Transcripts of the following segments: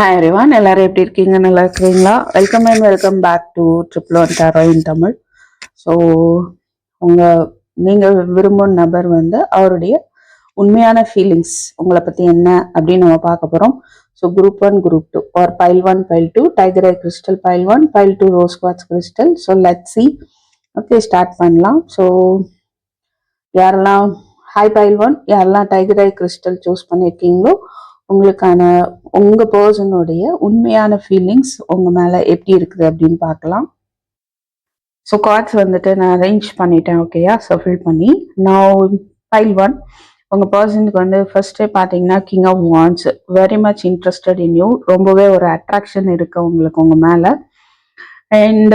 Hi எரிவான் எல்லாரும் எப்படி இருக்கீங்க? நல்லா இருக்கிறீங்களா? Welcome and welcome back to triple one tarot in Tamil so உங்கள் நீங்கள் விரும்பும் நபர் வந்து அவருடைய உண்மையான ஃபீலிங்ஸ் உங்களை பற்றி என்ன அப்படின்னு நம்ம பார்க்க போகிறோம் so group one group two or pile one pile two tiger eye crystal pile one pile two rose quartz crystal so let see okay start பண்ணலாம். ஸோ யாரெல்லாம் ஹாய் பைல் ஒன் யாரெல்லாம் டைகர் ஐ கிறிஸ்டல் சூஸ் பண்ணியிருக்கீங்களோ உங்களுக்கான உங்க பர்சனுடைய உண்மையான feelings உங்க மேல எப்படி இருக்குது அப்படின்னு பார்க்கலாம். ஸோ கார்ட்ஸ் வந்துட்டு நான் அரேஞ்ச் பண்ணிட்டேன் ஓகேயா ஸோ ஃபில் பண்ணி நான் ஃபைல் ஒன் உங்க பர்சனுக்கு வந்து ஃபர்ஸ்டே பார்த்தீங்கன்னா king of wands very much interested in you ரொம்பவே ஒரு அட்ராக்ஷன் இருக்கு உங்களுக்கு உங்க மேல. அண்ட்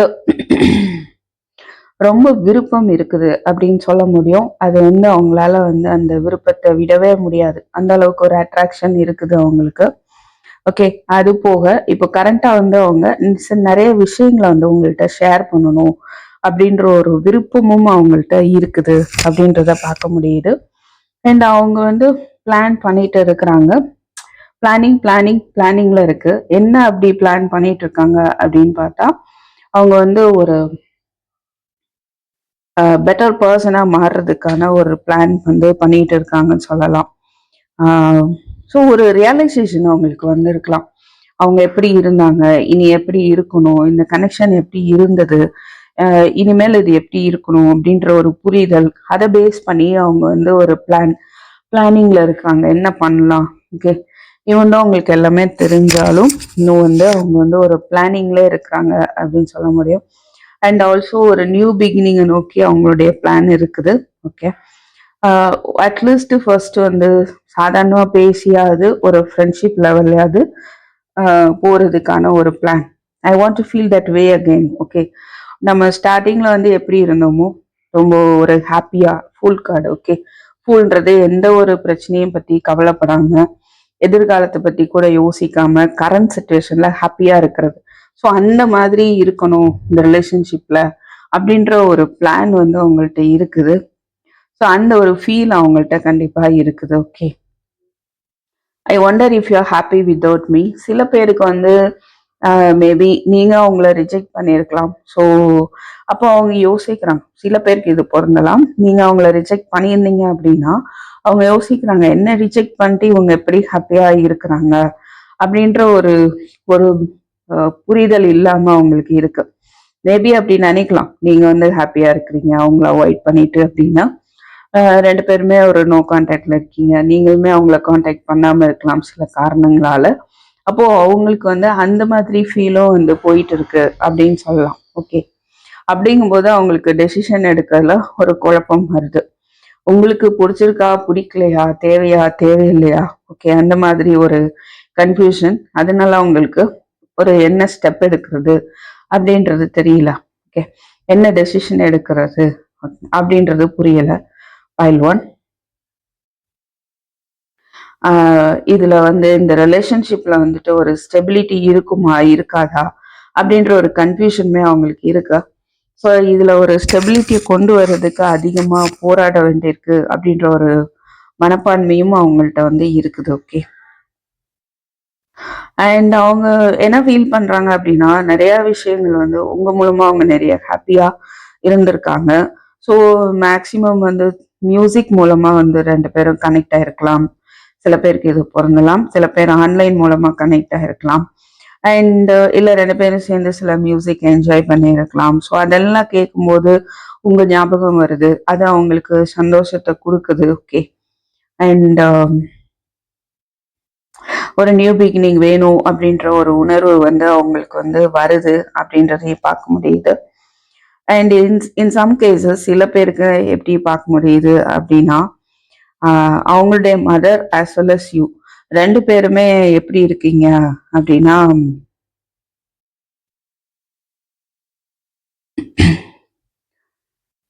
ரொம்ப விருப்பம் இருக்குது அப்படின்னு சொல்ல முடியும். அது வந்து அவங்களால வந்து அந்த விருப்பத்தை விடவே முடியாது. அந்த அளவுக்கு ஒரு அட்ராக்ஷன் இருக்குது அவங்களுக்கு. ஓகே அது போக இப்போ கரண்டா வந்து அவங்க நிறைய விஷயங்களை வந்து உங்கள்கிட்ட ஷேர் பண்ணணும் அப்படின்ற ஒரு விருப்பமும் அவங்கள்ட்ட இருக்குது அப்படின்றத பார்க்க முடியுது. அண்ட் அவங்க வந்து பிளான் பண்ணிட்டு இருக்கிறாங்க. பிளானிங் பிளானிங் பிளானிங்ல இருக்கு. என்ன அப்படி பிளான் பண்ணிட்டு இருக்காங்க அப்படின்னு பார்த்தா அவங்க வந்து ஒரு பெட்டர் பர்சனாக மாறுறதுக்கான ஒரு பிளான் வந்து பண்ணிட்டு இருக்காங்கன்னு சொல்லலாம். ஸோ ஒரு ரியலைசேஷன் அவங்களுக்கு வந்திருக்கலாம். அவங்க எப்படி இருந்தாங்க இனி எப்படி இருக்கணும் இந்த கனெக்ஷன் எப்படி இருந்தது இனிமேல் இது எப்படி இருக்கணும் அப்படின்ற ஒரு புரிதல் அதை பேஸ் பண்ணி அவங்க வந்து ஒரு பிளான் பிளானிங்ல இருக்காங்க. என்ன பண்ணலாம்? ஓகே இவன் தான் அவங்களுக்கு எல்லாமே தெரிஞ்சாலும் இன்னும் வந்து அவங்க வந்து ஒரு பிளானிங்ல இருக்கிறாங்க அப்படின்னு சொல்ல முடியும். அண்ட் ஆல்சோ ஒரு நியூ பிகினிங்கை நோக்கி அவங்களுடைய பிளான் இருக்குது. ஓகே அட்லீஸ்ட் ஃபர்ஸ்ட் வந்து சாதாரணமாக பேசியாவது ஒரு ஃப்ரெண்ட்ஷிப் லெவல்லையாவது uh, போகிறதுக்கான ஒரு plan I want to feel that way again okay நம்ம ஸ்டார்டிங்கில் வந்து எப்படி இருந்தோமோ ரொம்ப ஒரு ஹாப்பியாக ஃபுல் கார்டு ஓகே ஃபுல்ன்றது எந்த ஒரு பிரச்சனையும் பற்றி கவலைப்படாமல் எதிர்காலத்தை பற்றி கூட யோசிக்காமல் கரண்ட் சுச்சுவேஷனில் ஹாப்பியாக இருக்கிறது. ஸோ அந்த மாதிரி இருக்கணும் இந்த ரிலேஷன்ஷிப்ல அப்படின்ற ஒரு பிளான் வந்து அவங்கள்ட்ட இருக்குது. ஸோ அந்த ஒரு ஃபீல் அவங்கள்ட்ட கண்டிப்பா இருக்குது okay I wonder if you happy without me சில பேருக்கு வந்து uh, மேபி நீங்க அவங்கள ரிஜெக்ட் பண்ணியிருக்கலாம். ஸோ அப்போ அவங்க யோசிக்கிறாங்க. சில பேருக்கு இது பொருந்தலாம். நீங்க அவங்கள ரிஜெக்ட் பண்ணியிருந்தீங்க அப்படின்னா அவங்க யோசிக்கிறாங்க என்ன ரிஜெக்ட் பண்ணிட்டு இவங்க எப்படி ஹாப்பியா இருக்கிறாங்க? அப்படின்ற ஒரு ஒரு புரிதல் இல்லாம அவங்களுக்கு இருக்கு. மேபி அப்படி நினைக்கலாம். நீங்க வந்து ஹாப்பியா இருக்கிறீங்க அவங்கள அவாய்ட் பண்ணிட்டு அப்படின்னா ரெண்டு பேருமே ஒரு நோ கான்டாக்ட்ல இருக்கீங்க. நீங்களுமே அவங்கள கான்டாக்ட் பண்ணாம இருக்கலாம் சில காரணங்களால. அப்போ அவங்களுக்கு வந்து அந்த மாதிரி ஃபீலும் வந்து போயிட்டு இருக்கு அப்படின்னு சொல்லலாம். ஓகே அப்படிங்கும்போது அவங்களுக்கு டெசிஷன் எடுக்கிறதுல ஒரு குழப்பம் வருது. உங்களுக்கு பிடிச்சிருக்கா பிடிக்கலையா தேவையா தேவையில்லையா? ஓகே அந்த மாதிரி ஒரு கன்ஃபியூஷன் அதனால அவங்களுக்கு ஒரு என்ன ஸ்டெப் எடுக்கிறது அப்படின்றது தெரியல. ஓகே என்ன டெசிஷன் எடுக்கிறது அப்படின்றது புரியல. ஃபைல் ஒன் இதுல வந்து இந்த ரிலேஷன்ஷிப்ல வந்துட்டு ஒரு ஸ்டெபிலிட்டி இருக்குமா இருக்காதா அப்படின்ற ஒரு கன்ஃபியூஷனுமே அவங்களுக்கு இருக்கு. ஸோ இதுல ஒரு ஸ்டெபிலிட்டியை கொண்டு வர்றதுக்கு அதிகமா போராட வேண்டியிருக்கு அப்படின்ற ஒரு மனப்பான்மையும் அவங்கள்ட்ட வந்து இருக்குது. ஓகே அண்ட் அவங்க என்ன ஃபீல் பண்றாங்க அப்படின்னா நிறைய விஷயங்கள் வந்து உங்க மூலமா அவங்க நிறைய ஹாப்பியா இருந்திருக்காங்க. ஸோ மேக்சிமம் வந்து மியூசிக் மூலமா வந்து ரெண்டு பேரும் கனெக்ட் ஆயிருக்கலாம். சில பேருக்கு இது பொருந்தலாம். சில பேர் ஆன்லைன் மூலமா கனெக்ட் ஆயிருக்கலாம். அண்ட் இல்ல ரெண்டு பேரும் சேர்ந்து சில மியூசிக் என்ஜாய் பண்ணியிருக்கலாம். ஸோ அதெல்லாம் கேட்கும்போது உங்க ஞாபகம் வருது. அது அவங்களுக்கு சந்தோஷத்தை கொடுக்குது. ஓகே அண்ட் ஒரு நியூ பிகினிங் வேணும் அப்படின்ற ஒரு உணர்வு வந்து அவங்களுக்கு வந்து வருது அப்படின்றதையும் பார்க்க முடியுது. And in in some cases சில பேருக்கு எப்படி பார்க்க முடியுது அப்படின்னா அவங்களுடைய mother as well as you ரெண்டு பேருமே எப்படி இருக்கீங்க அப்படின்னா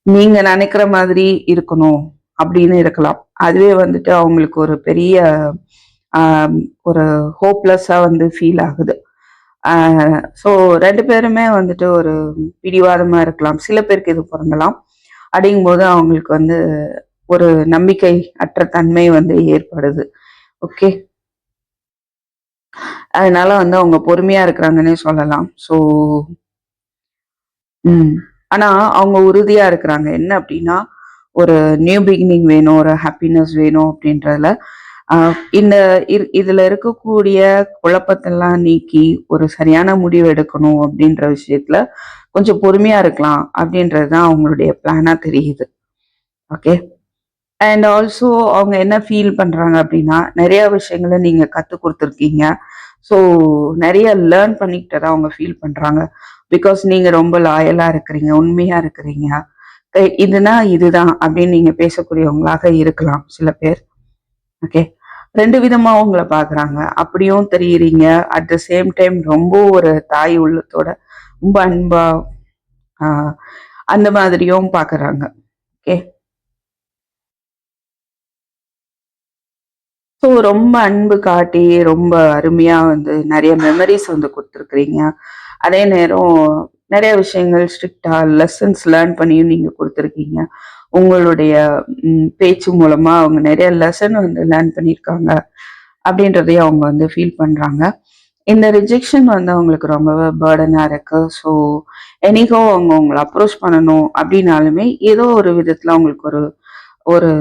நீங்க நினைக்கிற மாதிரி இருக்கணும் அப்படின்னு இருக்கலாம். அதுவே வந்துட்டு அவங்களுக்கு ஒரு பெரிய ஒரு ஹோப்லெஸ்ஸாக வந்து ஃபீல் ஆகுது. ஸோ ரெண்டு பேருமே வந்துட்டு ஒரு பிடிவாதமா இருக்கலாம். சில பேருக்கு இது பிறந்தலாம் அப்படிங்கும்போது அவங்களுக்கு வந்து ஒரு நம்பிக்கை அற்ற தன்மை வந்து ஏற்படுது. ஓகே அதனால வந்து அவங்க பொறுமையா இருக்கிறாங்கன்னே சொல்லலாம். ஸோ ம். ஆனா அவங்க உறுதியா இருக்கிறாங்க. என்ன அப்படின்னா ஒரு நியூ பிகினிங் வேணும் ஒரு ஹாப்பினஸ் வேணும் அப்படின்றதுல இந்த இதுல இருக்கக்கூடிய குழப்பத்தெல்லாம் நீக்கி ஒரு சரியான முடிவு எடுக்கணும் அப்படின்ற விஷயத்துல கொஞ்சம் பொறுமையா இருக்கலாம் அப்படின்றது தான் அவங்களுடைய பிளானா தெரியுது. ஓகே அண்ட் ஆல்சோ அவங்க என்ன ஃபீல் பண்றாங்க அப்படின்னா நிறைய விஷயங்களை நீங்க கத்து கொடுத்துருக்கீங்க. ஸோ நிறைய லேர்ன் பண்ணிக்கிட்டு தான் அவங்க ஃபீல் பண்றாங்க. பிகாஸ் நீங்க ரொம்ப லாயலா இருக்கிறீங்க உண்மையா இருக்கிறீங்க. இதுனா இதுதான் அப்படின்னு நீங்க பேசக்கூடியவங்களாக இருக்கலாம் சில பேர். ஓகே ரெண்டு விதமா உங்களை பாக்குறாங்க. அப்படியும் தெரியுறீங்க. அட் த சேம் டைம் ரொம்ப ஒரு தாய் உள்ளத்தோட ரொம்ப அன்பா ஆஹ் அந்த மாதிரியும் பாக்குறாங்க. ஓகே ஸோ ரொம்ப அன்பு காட்டி ரொம்ப அருமையா வந்து நிறைய மெமரிஸ் வந்து கொடுத்துருக்குறீங்க. அதே நேரம் நிறைய விஷயங்கள் ஸ்ட்ரிக்டா லெசன்ஸ் லேர்ன் பண்ணியும் நீங்க கொடுத்துருக்கீங்க. உங்களுடைய பேச்சு மூலமா அவங்க நிறைய லெசன் வந்து லேர்ன் பண்ணியிருக்காங்க அப்படின்றதையும் அவங்க வந்து ஃபீல் பண்றாங்க. இந்த ரிஜெக்ஷன் வந்து அவங்களுக்கு ரொம்பவே பேர்டனா இருக்கு. ஸோ என்னைக்கோ அவங்க உங்களை அப்ரோச் பண்ணணும் அப்படின்னாலுமே ஏதோ ஒரு விதத்துல அவங்களுக்கு ஒரு ஒரு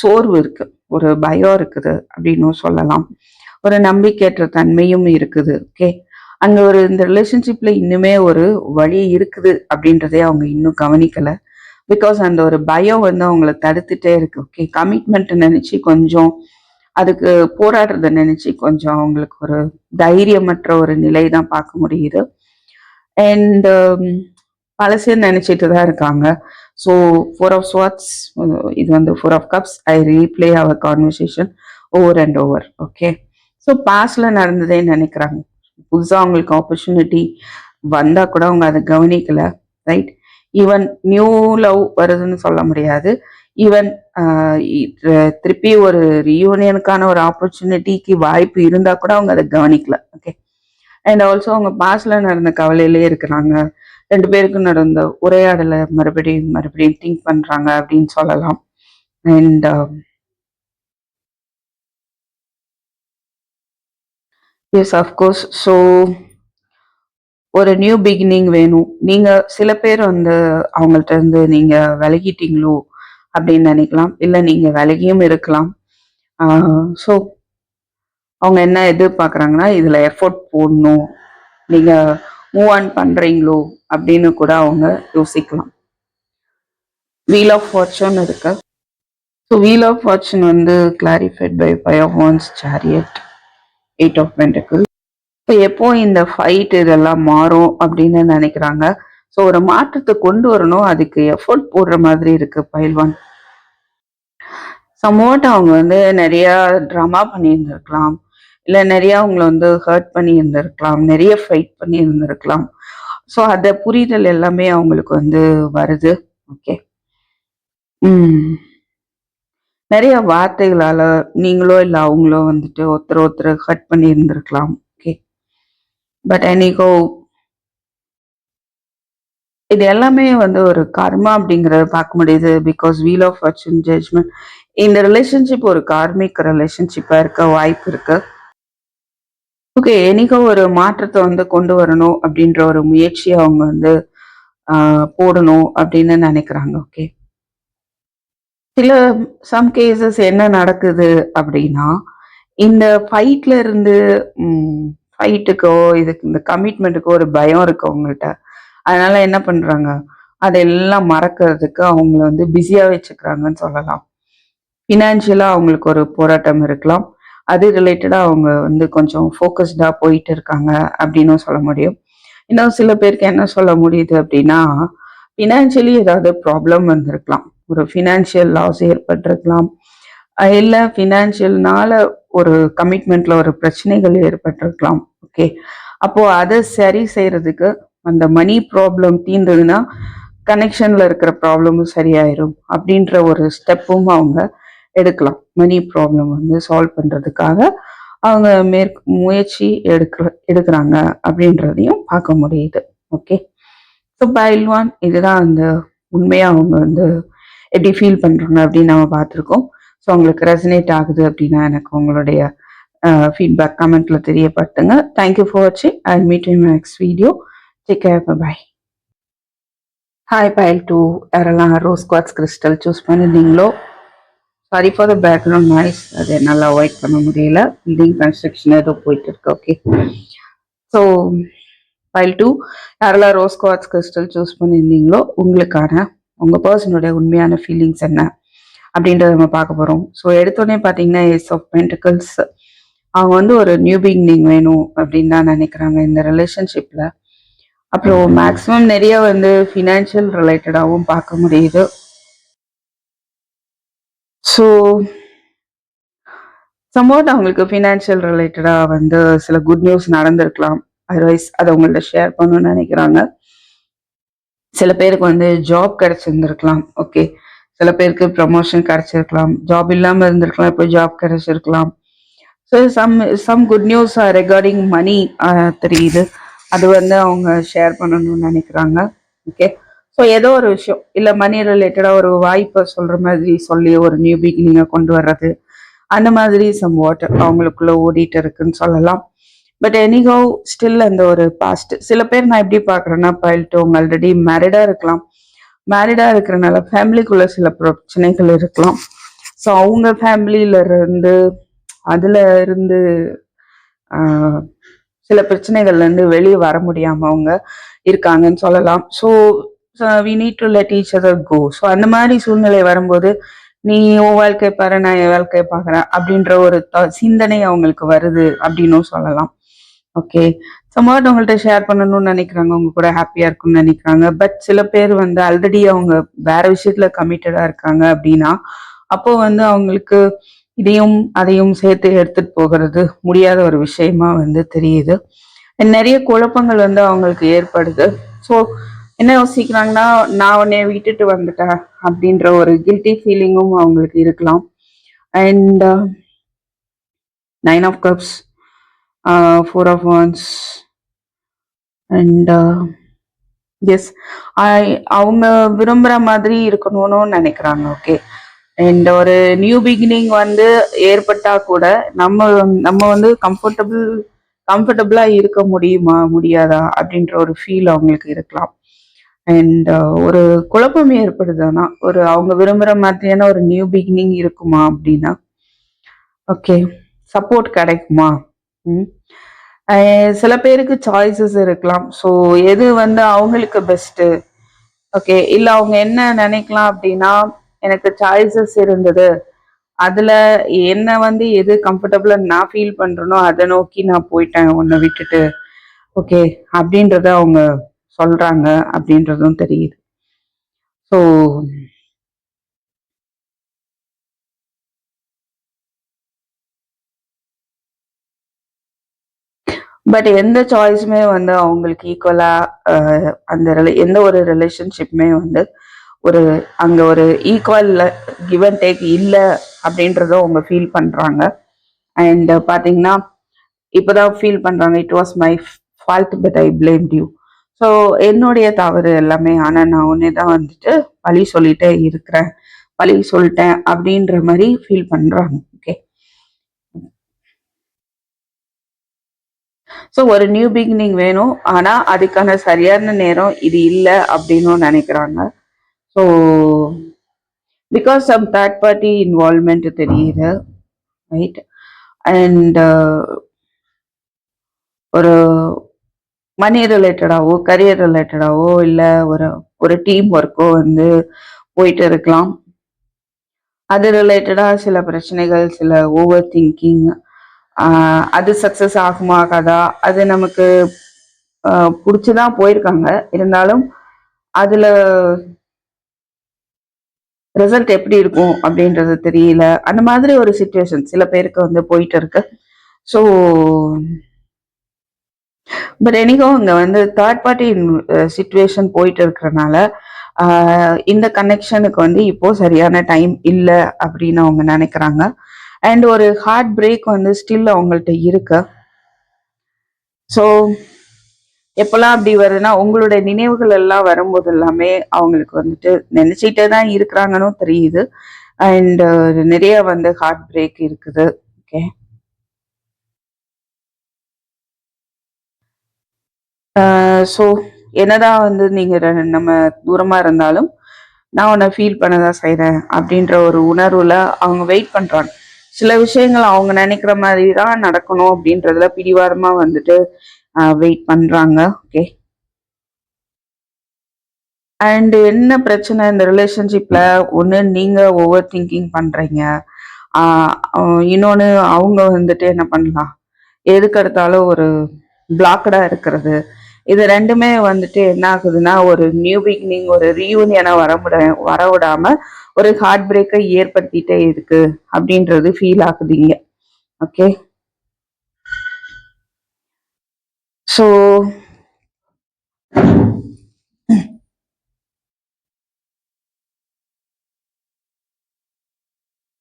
சோர்வு இருக்கு. ஒரு பயம் இருக்குது அப்படின்னும் சொல்லலாம். ஒரு நம்பிக்கையற்ற தன்மையும் இருக்குது. ஓகே அங்க ஒரு இந்த ரிலேஷன்ஷிப்ல இன்னுமே ஒரு வழி இருக்குது அப்படின்றதே அவங்க இன்னும் கவனிக்கலை. பிகாஸ் அந்த ஒரு பயம் வந்து அவங்கள தடுத்துட்டே இருக்கு. ஓகே கமிட்மெண்ட் நினைச்சு கொஞ்சம் அதுக்கு போராடுறத நினைச்சு கொஞ்சம் அவங்களுக்கு ஒரு தைரியமற்ற ஒரு நிலை தான் பார்க்க முடியுது. அண்ட் um, பழசே நினைச்சிட்டு தான் இருக்காங்க. ஸோ ஃபோர் ஆஃப் ஸ்வாட்ஸ் இது வந்து four of cups I replay our conversation over and over okay so பாஸ்ட்ல நடந்ததே நினைக்கிறாங்க. புதுசாக அவங்களுக்கு ஆப்பர்ச்சுனிட்டி வந்தால் கூட அவங்க அதை கவனிக்கல ரைட் ஈவன் நியூ லவ் வருதுன்னு சொல்ல முடியாது. ஈவன் திருப்பி ஒரு ரியூனியனுக்கான ஒரு ஆப்பர்ச்சுனிட்டிக்கு வாய்ப்பு இருந்தால் கூட அவங்க அதை கவனிக்கல. ஓகே அண்ட் ஆல்சோ அவங்க பாஸ்ட்ல நடந்த கவலையிலே இருக்கிறாங்க. ரெண்டு பேருக்கும் நடந்த உரையாடலை மறுபடியும் மறுபடியும் திங்க் பண்ணுறாங்க அப்படின்னு சொல்லலாம். And yes of course so ஒரு நியூ பிகினிங் வேணும். நீங்க சில பேர் வந்து அவங்கள்ட்ட இருந்து நீங்க விலகிட்டீங்களோ அப்படின்னு நினைக்கலாம். இல்லை நீங்க விலகியும் இருக்கலாம். ஸோ அவங்க என்ன எதிர்பார்க்குறாங்கன்னா இதுல எஃபோர்ட் போடணும். நீங்க மூவ் ஆன் பண்றீங்களோ அப்படின்னு கூட அவங்க யோசிக்கலாம். வீல் ஆஃப் ஃபார்ச்சூன் இருக்கு. ஸோ வீல் ஆஃப் ஃபார்ச்சூன் வந்து clarified by five of wands chariot eight of pentacles இப்போ எப்போ இந்த ஃபைட் இதெல்லாம் மாறும் அப்படின்னு நினைக்கிறாங்க? ஸோ ஒரு மாற்றத்தை கொண்டு வரணும். அதுக்கு எஃபோர்ட் போடுற மாதிரி இருக்கு பயில்வான் சமோட் அவங்க வந்து நிறைய ட்ராமா பண்ணியிருந்திருக்கலாம். இல்லை நிறைய அவங்கள வந்து ஹர்ட் பண்ணி இருந்திருக்கலாம் நிறைய ஃபைட் பண்ணி இருந்திருக்கலாம் ஸோ அதை புரிதல் எல்லாமே அவங்களுக்கு வந்து வருது. ஓகே ம். நிறைய வார்த்தைகளால் நீங்களோ இல்லை அவங்களோ வந்துட்டு ஒருத்தர் ஒருத்தர் ஹர்ட் பண்ணி இருந்திருக்கலாம் பட் என்னைக்கோ இது எல்லாமே வந்து ஒரு கர்மா அப்படிங்கறத பார்க்க முடியுது. Because wheel of fortune judgement இந்த ரிலேஷன்ஷிப் ஒரு கார்மிக் ரிலேஷன்ஷிப்பா இருக்க வாய்ப்பு இருக்கு. ஓகே என்னைக்கோ ஒரு மாற்றத்தை வந்து கொண்டு வரணும் அப்படின்ற ஒரு முயற்சியை அவங்க வந்து போடணும் அப்படின்னு நினைக்கிறாங்க. ஓகே சில சம் கேசஸ் என்ன நடக்குது அப்படின்னா இந்த ஃபைட்ல இருந்து ஃபைட்டுக்கோ இதுக்கு இந்த கமிட்மெண்ட்டுக்கோ ஒரு பயம் இருக்கு அவங்கள்ட்ட. அதனால என்ன பண்றாங்க? அதெல்லாம் மறக்கிறதுக்கு அவங்கள வந்து பிஸியா வச்சுக்கிறாங்கன்னு சொல்லலாம். ஃபினான்ஷியலா அவங்களுக்கு ஒரு போராட்டம் இருக்கலாம். அது ரிலேட்டடா அவங்க வந்து கொஞ்சம் ஃபோக்கஸ்டா போயிட்டு இருக்காங்க அப்படின்னும் சொல்ல முடியும். இன்னும் சில பேருக்கு என்ன சொல்ல முடியுது அப்படின்னா ஃபினான்ஷியலி ஏதாவது ப்ராப்ளம் வந்திருக்கலாம். ஒரு ஃபினான்ஷியல் லாஸ் ஏற்பட்டிருக்கலாம். இல்லை ஃபினான்ஷியல்னால ஒரு கமிட்மெண்ட்ல ஒரு பிரச்சனைகள் ஏற்பட்டிருக்கலாம். ஓகே அப்போ அதை சரி செய்யறதுக்கு அந்த மணி ப்ராப்ளம் தீர்ந்ததுன்னா கனெக்ஷன்ல இருக்கிற ப்ராப்ளமும் சரியாயிரும் அப்படின்ற ஒரு ஸ்டெப்பும் அவங்க எடுக்கலாம். மணி ப்ராப்ளம் வந்து சால்வ் பண்றதுக்காக அவங்க மேற் முயற்சி எடுக்கிற எடுக்கிறாங்க அப்படின்றதையும் பார்க்க முடியுது. ஓகே ஸோ பைல்வான் இதுதான் அந்த உண்மையாக அவங்க வந்து எப்படி ஃபீல் பண்ணுறாங்க அப்படின்னு நம்ம பார்த்துருக்கோம். ஸோ உங்களுக்கு ரெசனேட் ஆகுது அப்படின்னா எனக்கு உங்களுடைய uh, ஃபீட்பேக் கமெண்ட்ல தெரியப்படுத்துங்க. தேங்க்யூ ஃபார் வாட்சிங் I meet in next video take care bye hi pile two யாரெல்லாம் rose quartz crystal choose பண்ணியிருந்தீங்களோ sorry for the background noise அதை என்னால் அவாய்ட் பண்ண முடியல. பில்டிங் கன்ஸ்ட்ரக்ஷன் ஏதோ போயிட்டு இருக்கு. ஓகே ஸோ ஃபைல் டூ யாரெல்லாம் ரோஸ் குவாட்ஸ் கிறிஸ்டல் சூஸ் பண்ணியிருந்தீங்களோ உங்களுக்கான உங்கள் பர்சனுடைய உண்மையான ஃபீலிங்ஸ் என்ன? அப்படின்றத நம்ம பார்க்க போகிறோம் ஸோ எடுத்தோடனே பார்த்தீங்கன்னா எஸ் ஆஃப் பென்டிகல்ஸ் அவங்க வந்து ஒரு நியூ பிகினிங் வேணும் அப்படின்னு தான் நினைக்கிறாங்க இந்த ரிலேஷன்ஷிப்பில் அப்புறம் மேக்ஸிமம் நிறைய வந்து ஃபினான்ஷியல் ரிலேட்டடாகவும் பார்க்க முடியுது. ஸோ சம்பவம் அவங்களுக்கு ஃபினான்ஷியல் ரிலேட்டடாக வந்து சில குட் நியூஸ் நடந்திருக்கலாம். அதர்வைஸ் அதை அவங்கள்ட்ட ஷேர் பண்ணணும்னு நினைக்கிறாங்க. சில பேருக்கு வந்து ஜாப் கிடைச்சிருந்துருக்கலாம். ஓகே சில பேருக்கு ப்ரமோஷன் கிடைச்சிருக்கலாம். ஜாப் இல்லாமல் இருந்திருக்கலாம். இப்போ job கிடைச்சிருக்கலாம். So some some good news regarding money தெரியுது. அது வந்து அவங்க ஷேர் பண்ணணும்னு நினைக்கிறாங்க. ஓகே ஸோ ஏதோ ஒரு விஷயம். இல்லை மணி ரிலேட்டடாக ஒரு வாய்ப்பை சொல்கிற மாதிரி சொல்லி ஒரு நியூ பிகினிங்கை கொண்டு வர்றது. அந்த மாதிரி சம் வாட் அவங்களுக்குள்ளே ஓடிட்டு இருக்குன்னு சொல்லலாம். பட் எனிஹவ் ஸ்டில் அந்த ஒரு பாஸ்ட் சில பேர் நான் எப்படி பார்க்குறேன்னா பயில்ட்டு அவங்க ஆல்ரெடி மேரிடாக இருக்கலாம். மேரிடா இருக்கிறனால ஃபேமிலிக்குள்ள சில பிரச்சனைகள் இருக்கலாம். ஸோ அவங்க ஃபேமிலியில இருந்து அதுல இருந்து சில பிரச்சனைகள்ல இருந்து வெளியே வர முடியாம அவங்க இருக்காங்கன்னு சொல்லலாம். So we need to let each other go so அந்த மாதிரி சூழ்நிலை வரும்போது நீ உன் வாழ்க்கை பாரு நான் என் வாழ்க்கையை பார்க்குறேன் அப்படின்ற ஒரு சிந்தனை அவங்களுக்கு வருது அப்படின்னும் சொல்லலாம். ஓகே சம்வாட் உங்கள்கிட்ட ஷேர் பண்ணணும்னு நினைக்கிறாங்க. உங்க கூட ஹாப்பியா இருக்கும்னு நினைக்கிறாங்க. பட் சில பேர் வந்து ஆல்ரெடி அவங்க வேற விஷயத்துல கமிட்டடா இருக்காங்க அப்படின்னா அப்போ வந்து அவங்களுக்கு இதையும் அதையும் சேர்த்து எடுத்துட்டு போகிறது முடியாத ஒரு விஷயமா வந்து தெரியுது. நிறைய குழப்பங்கள் வந்து அவங்களுக்கு ஏற்படுது. ஸோ என்ன யோசிக்கிறாங்கன்னா நான் உன்னை விட்டுட்டு வந்துட்டேன் அப்படின்ற ஒரு கில்ட்டி ஃபீலிங்கும் அவங்களுக்கு இருக்கலாம். And nine of cups four of wands and yes uh, அவங்க விரும்புகிற மாதிரி இருக்கணும்னு நினைக்கிறாங்க ஓகே அண்ட் ஒரு நியூ பிகினிங் வந்து ஏற்பட்டா கூட நம்ம நம்ம வந்து கம்ஃபர்டபுள் கம்ஃபர்டபுளா இருக்க முடியுமா முடியாதா அப்படின்ற ஒரு ஃபீல் அவங்களுக்கு இருக்கலாம். அண்ட் uh, ஒரு குழப்பம் ஏற்படுதுன்னா ஒரு அவங்க விரும்புகிற மாதிரியான ஒரு நியூ பிகினிங் இருக்குமா அப்படின்னா ஓகே சப்போர்ட் கிடைக்குமா? ம். சில பேருக்கு சாய்ஸஸ் இருக்கலாம். ஸோ எது வந்து அவங்களுக்கு பெஸ்ட்டு ஓகே இல்லை அவங்க என்ன நினைக்கலாம் அப்படின்னா எனக்கு சாய்ஸஸ் இருந்தது. அதில் என்ன வந்து எது கம்ஃபர்டபுளாக நான் ஃபீல் பண்ணுறனோ அதை நோக்கி நான் போயிட்டேன் உன்னை விட்டுட்டு. ஓகே அப்படின்றத அவங்க சொல்கிறாங்க அப்படின்றதும் தெரியுது. ஸோ பட் எந்த சாய்ஸுமே வந்து அவங்களுக்கு ஈக்குவலாக அந்த ரிலே எந்த ஒரு ரிலேஷன்ஷிப்புமே வந்து ஒரு அங்கே ஒரு ஈக்குவல் கிவ் அண்ட் டேக் இல்லை அப்படின்றத அவங்க ஃபீல் பண்ணுறாங்க அண்ட் பாத்தீங்கன்னா இப்போதான் ஃபீல் பண்ணுறாங்க it was my fault but I blame due so என்னுடைய தவறு எல்லாமே ஆனால் நான் உன்னே தான் வந்துட்டு பழி சொல்லிட்டே இருக்கிறேன் பழி சொல்லிட்டேன் அப்படின்ற மாதிரி ஃபீல் பண்ணுறாங்க ஸோ ஒரு நியூ பிகினிங் வேணும். ஆனால் அதுக்கான சரியான நேரம் இது இல்லை அப்படின்னு நினைக்கிறாங்க. So because some third party involvement தெரியுது. ரைட் அண்ட் uh, ஒரு மணி ரிலேட்டடாவோ கரியர் ரிலேட்டடாவோ இல்லை ஒரு ஒரு டீம் ஒர்க்கோ வந்து போயிட்டு இருக்கலாம். அது ரிலேட்டடாக சில பிரச்சனைகள் சில ஓவர் திங்கிங் அது சக்ஸஸ் ஆகுமா ஆகாதா அது நமக்கு பிடிச்சிதான் போயிருக்காங்க. இருந்தாலும் அதுல ரிசல்ட் எப்படி இருக்கும் அப்படின்றது தெரியல. அந்த மாதிரி ஒரு சுச்சுவேஷன் சில பேருக்கு வந்து போயிட்டு இருக்கு ஸோ பட் எனக்கும் இங்கே வந்து தேர்ட் பார்ட்டி சுச்சுவேஷன் போயிட்டு இருக்கிறனால இந்த கனெக்ஷனுக்கு வந்து இப்போ சரியான டைம் இல்லை அப்படின்னு அவங்க நினைக்கிறாங்க. அண்ட் ஒரு ஹார்ட் பிரேக் வந்து ஸ்டில் அவங்கள்ட்ட இருக்கு. ஸோ எப்பெல்லாம் அப்படி வருதுன்னா உங்களுடைய நினைவுகள் எல்லாம் வரும்போது எல்லாமே அவங்களுக்கு வந்துட்டு நினைச்சிட்டே தான் இருக்கிறாங்கன்னு தெரியுது. அண்ட் uh, நிறைய வந்து ஹார்ட் பிரேக் இருக்குது. ஓகே ஸோ uh, என்னதான் வந்து நீங்கள் நம்ம தூரமாக இருந்தாலும் நான் உன்னை ஃபீல் பண்ண தான் செய்கிறேன் அப்படின்ற ஒரு உணர்வில் அவங்க வெயிட் பண்ணுறாங்க சில விஷயங்கள் அவங்க நினைக்கிற மாதிரி தான் நடக்கணும் அப்படின்றதுல பிடிவாரமா வந்துட்டு வெயிட் பண்றாங்க. ஓகே அண்ட் என்ன பிரச்சனை இந்த ரிலேஷன்ஷிப்ல ஒன்று நீங்க ஓவர் திங்கிங் பண்றீங்க இன்னொன்று இன்னொன்னு அவங்க வந்துட்டு என்ன பண்ணலாம்? எதுக்கு எடுத்தாலும் ஒரு பிளாக்கடா இருக்கிறது. இது ரெண்டுமே வந்துட்டு என்ன ஆகுதுன்னா ஒரு நியூ பிகினிங் ஒரு ரீயூனியனை வர முட வர விடாம ஒரு ஹார்ட் பிரேக்கை ஏற்படுத்திட்டே இருக்கு அப்படின்றது ஃபீல் ஆகுது இங்க. ஓகே ஸோ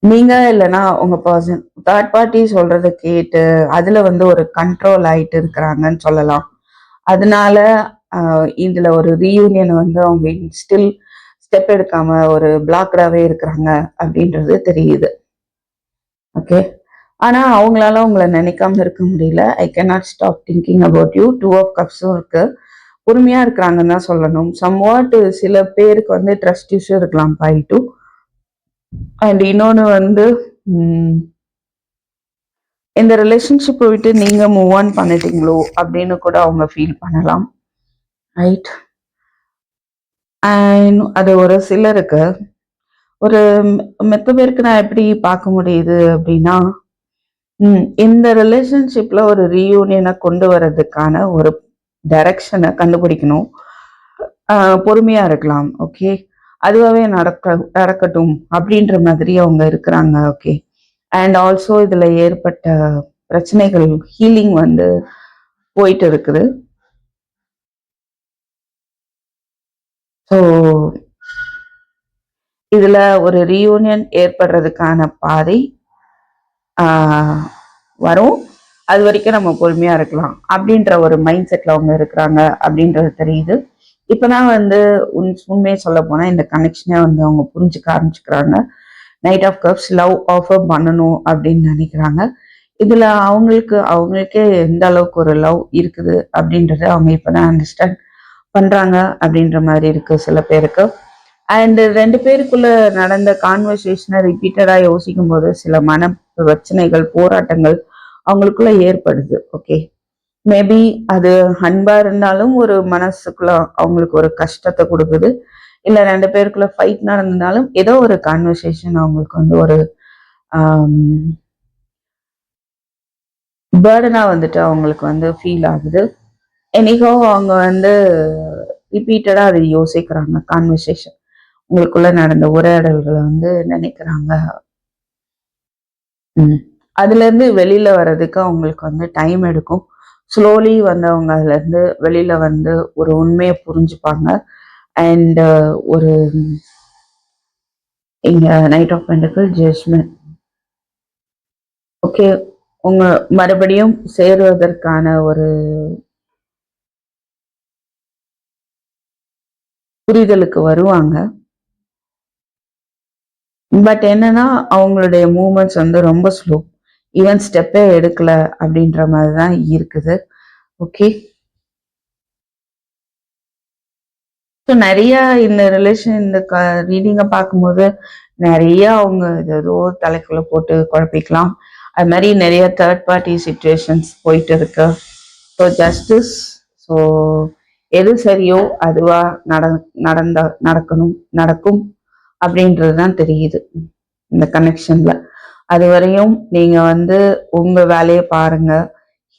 நீங்க இல்லைன்னா உங்க பர்சன் தேர்ட் பார்ட்டி சொல்றத கேட்டு அதுல வந்து ஒரு கண்ட்ரோல் ஆயிட்டு இருக்கிறாங்கன்னு சொல்லலாம். அதனால இதுல ஒரு ரீயூனியன் வந்து அவங்க ஸ்டில் ஸ்டெப் எடுக்காம ஒரு பிளாக்டாவே இருக்கிறாங்க அப்படின்றது தெரியுது. ஓகே ஆனா அவங்களால உங்களை நினைக்காம இருக்க முடியல. I cannot stop thinking about you two of கப்ஸும் இருக்கு. பொறுமையா இருக்கிறாங்கன்னு தான் சொல்லணும். சம்வாட் சில பேருக்கு வந்து ட்ரஸ்ட் இஷ்யூ இருக்கலாம் பை டூ. அண்ட் இன்னொன்று வந்து இந்த ரிலேஷன்ஷிப்பை விட்டு நீங்கள் மூவ் ஆன் பண்ணிட்டீங்களோ அப்படின்னு கூட அவங்க ஃபீல் பண்ணலாம். ரைட் அண்ட் அது ஒரு சிலருக்கு ஒரு மெ- மெத்த பேருக்கு நான் எப்படி பார்க்க முடியுது அப்படின்னா ம், இந்த ரிலேஷன்ஷிப்பில் ஒரு ரீயூனியனை கொண்டு வர்றதுக்கான ஒரு டைரக்ஷனை கண்டுபிடிக்கணும். பொறுமையாக இருக்கலாம் ஓகே அதுவாகவே நடக்க நடக்கட்டும் அப்படின்ற மாதிரி அவங்க இருக்கிறாங்க ஓகே அண்ட் ஆல்சோ இதில் ஏற்பட்ட பிரச்சனைகள் ஹீலிங் வந்து போயிட்டு இருக்குது ஸோ இதில் ஒரு ரீயூனியன் ஏற்படுறதுக்கான பாதை வரும். அது வரைக்கும் நம்ம பொறுமையாக இருக்கலாம். அப்படின்ற ஒரு மைண்ட் செட்டில் அவங்க இருக்கிறாங்க அப்படின்றது தெரியுது. இப்பதான் வந்து உண் உண்மையை சொல்ல போனால் இந்த கனெக்ஷனே வந்து அவங்க புரிஞ்சுக்க ஆரம்பிச்சுக்கிறாங்க. Knight of cups love offer பண்ணணும் அப்படின்னு நினைக்கிறாங்க. இதுல அவங்களுக்கு அவங்களுக்கே எந்த அளவுக்கு ஒரு லவ் இருக்குது அப்படின்றத அவங்க இப்பதான் அண்டர்ஸ்டாண்ட் பண்றாங்க அப்படின்ற மாதிரி இருக்கு சில பேருக்கு. அண்ட் ரெண்டு பேருக்குள்ள நடந்த கான்வர்சேஷனை ரிப்பீட்டடா யோசிக்கும் போது சில மன பிரச்சனைகள் போராட்டங்கள் அவங்களுக்குள்ள ஏற்படுது ஓகே மேபி அது அன்பா இருந்தாலும் ஒரு மனசுக்குள்ள அவங்களுக்கு ஒரு கஷ்டத்தை கொடுக்குது. இல்ல ரெண்டு பேருக்குள்ள ஃபைட் நடந்ததுனாலும் ஏதோ ஒரு கான்வர்சேஷன் அவங்களுக்கு வந்து ஒரு பேர்டனா வந்துட்டு அவங்களுக்கு வந்து ஃபீல் ஆகுது. எனிகோ அவங்க வந்து ரிப்பீட்டடா அதை யோசிக்கிறாங்க கான்வர்சேஷன் உங்களுக்குள்ள நடந்த உரையாடல்களை வந்து நினைக்கிறாங்க. அதுலேருந்து அதுல இருந்து வெளியில வர்றதுக்கு அவங்களுக்கு வந்து டைம் எடுக்கும். ஸ்லோலி வந்து அவங்க அதுல இருந்து வந்து ஒரு உண்மையை புரிஞ்சுப்பாங்க. அண்ட் uh, ஒரு இங்க knight of pentacle judgement okay உங்க மறுபடியும் சேருவதற்கான ஒரு புரிதலுக்கு வருவாங்க. பட் என்னன்னா அவங்களுடைய மூமெண்ட்ஸ் வந்து ரொம்ப ஸ்லோ ஈவன் ஸ்டெப்பே எடுக்கல அப்படின்ற மாதிரி தான் இருக்குது. ஓகே ஸோ நிறைய இந்த ரிலேஷன் இந்த க ரீடிங்கை பார்க்கும்போது நிறைய அவங்க ஏதோ தலைக்குள்ள போட்டு குழப்பிக்கலாம். அது மாதிரி நிறைய தேர்ட் பார்ட்டி சுச்சுவேஷன்ஸ் போயிட்டு இருக்கு. ஸோ ஜஸ்டிஸ் ஸோ எது சரியோ அதுவா நட நடந்த நடக்கணும் நடக்கும் அப்படின்றது தான் தெரியுது. இந்த கனெக்ஷன்ல அது வரையும் நீங்க வந்து உங்க வேலையை பாருங்க.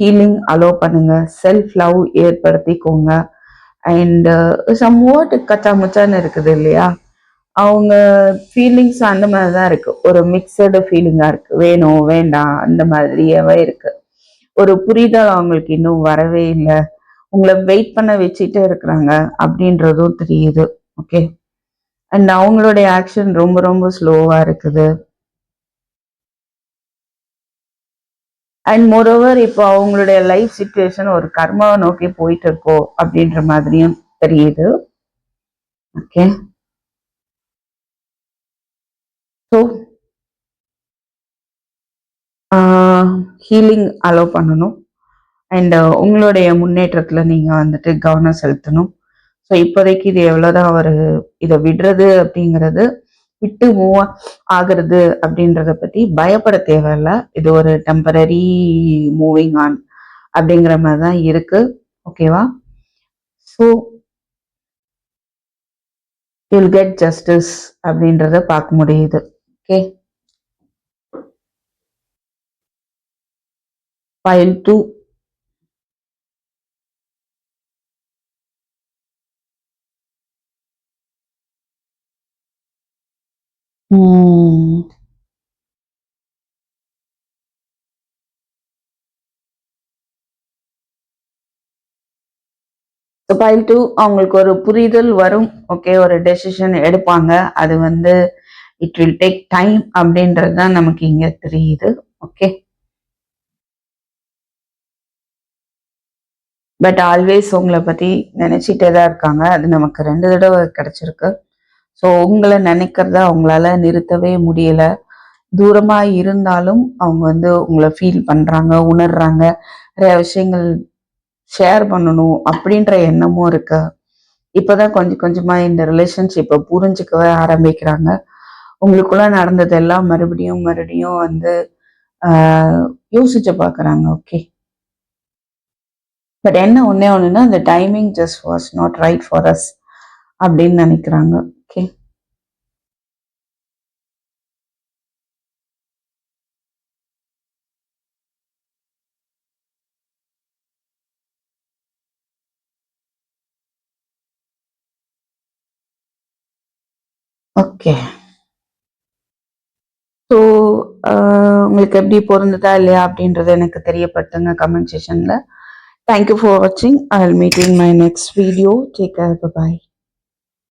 ஹீலிங் அலோ பண்ணுங்க. செல்ஃப் லவ் ஏற்படுத்திக்கோங்க. அண்ட் சம்வாட் uh, கச்சா முச்சான்னு இருக்குது இல்லையா? அவங்க ஃபீலிங்ஸ் அந்த மாதிரி தான் இருக்கு. ஒரு மிக்சடு ஃபீலிங்காக இருக்கு. வேணும் வேண்டாம் அந்த மாதிரியாவே இருக்கு. ஒரு புரிதல் அவங்களுக்கு இன்னும் வரவே இல்லை. உங்களை வெயிட் பண்ண வச்சுட்டே இருக்கிறாங்க அப்படின்றதும் தெரியுது. ஓகே அண்ட் அவங்களுடைய ஆக்ஷன் ரொம்ப ரொம்ப ஸ்லோவாக இருக்குது. அண்ட் மோரோவர் இப்போ அவங்களுடைய லைஃப் சுச்சுவேஷன் ஒரு கர்மாவை நோக்கி போயிட்டு இருக்கோ அப்படின்ற மாதிரியும் தெரியுது. ஓகே ஸோ ஹீலிங் அலோவ் பண்ணணும். அண்ட் உங்களுடைய முன்னேற்றத்தில் நீங்கள் வந்துட்டு கவனம் செலுத்தணும். ஸோ இப்போதைக்கு இது எவ்வளோதான் அவர் இதை விடுறது அப்படிங்கிறது விட்டு மூவ் ஆகுறது அப்படின்றத பத்தி பயப்பட தேவையில்ல. இது ஒரு டெம்பரரி மூவிங் ஆன் அப்படிங்கிற மாதிரி தான் இருக்கு. ஓகேவா ஸோ யூல் கெட் ஜஸ்டிஸ் அப்படின்றத பார்க்க முடியுது. Okay pile two Hmm. Pile two அவங்களுக்கு ஒரு புரிதல் வரும். ஓகே ஒரு டெசிஷன் எடுப்பாங்க. அது வந்து இட் வில் டேக் டைம் அப்படின்றது தான் நமக்கு இங்க தெரியுது. ஓகே பட் ஆல்வேஸ் உங்களை பத்தி நினைச்சிட்டே தான் இருக்காங்க. அது நமக்கு ரெண்டு தடவை கிடைச்சிருக்கு. ஸோ உங்களை நினைக்கிறத அவங்களால நிறுத்தவே முடியல. தூரமாக இருந்தாலும் அவங்க வந்து உங்களை ஃபீல் பண்ணுறாங்க உணர்றாங்க. நிறைய விஷயங்கள் ஷேர் பண்ணணும் அப்படின்ற எண்ணமும் இருக்கு. இப்போதான் கொஞ்சம் கொஞ்சமாக இந்த ரிலேஷன்ஷிப்பை புரிஞ்சுக்கவே ஆரம்பிக்கிறாங்க. உங்களுக்குள்ள நடந்ததெல்லாம் மறுபடியும் மறுபடியும் வந்து யோசிச்சு பார்க்குறாங்க ஓகே பட் என்ன ஒன்றே ஒன்றுன்னா அந்த timing just was not right for us அப்படின்னு நினைக்கிறாங்க ஓகே ஓகே ஸோ uh, உங்களுக்கு எப்படி பொருந்ததா இல்லையா அப்படின்றது எனக்கு தெரியப்படுத்துங்க கமெண்ட் செஷனில் தேங்க்யூ ஃபார் வாட்சிங் I will meet in my next video take care bye